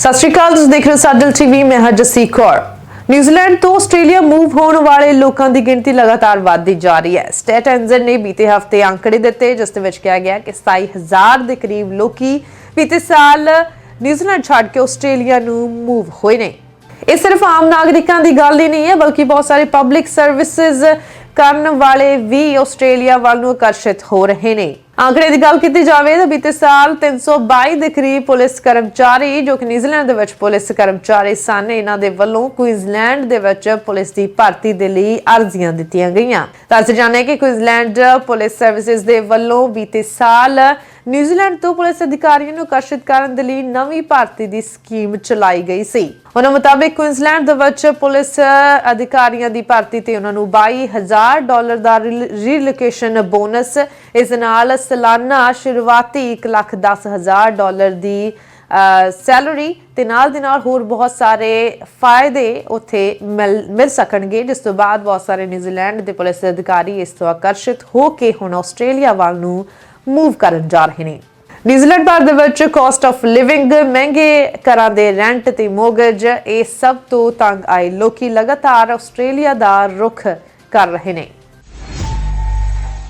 ਸਤਿ ਸ਼੍ਰੀ ਅਕਾਲ, ਤੁਸੀਂ ਦੇਖ ਰਹੇ ਹੋ ਸਾਡਲ ਟੀਵੀ, ਮੈਂ ਹਾਂ ਜਸੀ ਕੌਰ। ਨਿਊਜ਼ੀਲੈਂਡ ਤੋਂ ਆਸਟ੍ਰੇਲੀਆ ਮੂਵ ਹੋਣ ਵਾਲੇ ਲੋਕਾਂ ਦੀ ਗਿਣਤੀ ਲਗਾਤਾਰ ਵਧਦੀ ਜਾ ਰਹੀ ਹੈ। ਸਟੇਟ ਐਂਜਰ ਨੇ ਬੀਤੇ ਹਫ਼ਤੇ ਅੰਕੜੇ ਦਿੱਤੇ, ਜਿਸ ਦੇ ਵਿੱਚ ਕਿਹਾ ਗਿਆ ਕਿ 27000 ਦੇ ਕਰੀਬ ਲੋਕੀ ਬੀਤੇ ਸਾਲ ਨਿਊਜ਼ੀਲੈਂਡ ਛੱਡ ਕੇ ਆਸਟ੍ਰੇਲੀਆ ਨੂੰ ਮੂਵ ਹੋਏ ਨੇ। ਇਹ ਸਿਰਫ ਆਮ ਨਾਗਰਿਕਾਂ ਦੀ ਗੱਲ ਹੀ ਨਹੀਂ ਹੈ, ਬਲਕਿ ਬਹੁਤ ਸਾਰੇ ਪਬਲਿਕ ਸਰਵਿਸਿਜ਼ ਕਰਨ ਵਾਲੇ ਵੀ ਆਸਟ੍ਰੇਲੀਆ ਵੱਲ ਨੂੰ ਆਕਰਸ਼ਿਤ ਹੋ ਰਹੇ ਨੇ। ਆਂਕੜੇ ਦੀ ਗੱਲ ਕੀਤੀ ਜਾਵੇ ਤਾਂ ਬੀਤੇ ਸਾਲ 322 ਦੇ ਕਰੀਬ ਪੁਲਿਸ ਕਰਮਚਾਰੀ, ਜੋ ਕਿ ਨਿਊਜ਼ੀਲੈਂਡ ਦੇ ਵਿੱਚ ਪੁਲਿਸ ਕਰਮਚਾਰੀ ਸਨ, ਇਹਨਾਂ ਦੇ ਵੱਲੋਂ ਕੁਇਨਜ਼ਲੈਂਡ ਦੇ ਵਿੱਚ ਪੁਲਿਸ ਦੀ ਭਰਤੀ ਦੇ ਲਈ ਅਰਜ਼ੀਆਂ ਦਿੱਤੀਆਂ ਗਈਆਂ। ਦੱਸ ਜਾਣੇ ਕਿ ਕੁਇਨਜ਼ਲੈਂਡ ਪੁਲਿਸ ਸਰਵਿਸਿਜ਼ ਦੇ ਵੱਲੋਂ ਬੀਤੇ ਸਾਲ ਨਿਊਜ਼ੀਲੈਂਡ ਤੋਂ ਪੁਲਿਸ ਅਧਿਕਾਰੀਆਂ ਨੂੰ ਆਕਰਸ਼ਿਤ ਕਰਨ ਦੇ ਲਈ ਨਵੀਂ ਭਰਤੀ ਦੀ ਸਕੀਮ ਚਲਾਈ ਗਈ ਸੀ। ਉਹਨਾਂ ਮੁਤਾਬਿਕ ਕੁਇਨਜ਼ਲੈਂਡ ਦੇ ਵਿੱਚ ਪੁਲਿਸ ਅਧਿਕਾਰੀਆਂ ਦੀ ਭਰਤੀ ਤੇ ਉਹਨਾਂ ਨੂੰ 22000 ਡਾਲਰ ਦਾ ਰੀਲੋਕੇਸ਼ਨ ਬੋਨਸ, ਇਸ ਨਾਲ ਸਾਲਾਨਾ ਸ਼ੁਰੂਆਤੀ 110000 ਡਾਲਰ ਦੀ ਸੈਲਰੀ ਤੇ ਨਾਲ ਦੇ ਨਾਲ ਹੋਰ ਬਹੁਤ ਸਾਰੇ ਫਾਇਦੇ ਉੱਥੇ ਮਿਲ ਮਿਲ ਸਕਣਗੇ, ਜਿਸ ਤੋਂ ਬਾਅਦ ਬਹੁਤ ਸਾਰੇ ਨਿਊਜ਼ੀਲੈਂਡ ਦੇ ਪੁਲਿਸ ਅਧਿਕਾਰੀ ਇਸ ਤੋਂ ਆਕਰਸ਼ਿਤ ਹੋ ਕੇ ਹੁਣ ਆਸਟ੍ਰੇਲੀਆ ਵੱਲ ਨੂੰ ਮੂਵ ਕਰਨ ਜਾ ਰਹੇ ਨੇ। ਨਿਊਜ਼ੀਲੈਂਡ ਭਰ ਦੇ ਵਿੱਚ ਕਾਸਟ ਆਫ ਲਿਵਿੰਗ ਮਹਿੰਗੇ ਘਰਾਂ ਦੇ ਰੈਂਟ ਤੇ ਮੋਗਜ ਇਹ ਸਭ ਤੋਂ ਤੰਗ ਆਏ ਲੋਕੀ ਲਗਾਤਾਰ ਆਸਟ੍ਰੇਲੀਆ ਦਾ ਰੁਖ ਕਰ ਰਹੇ ਨੇ।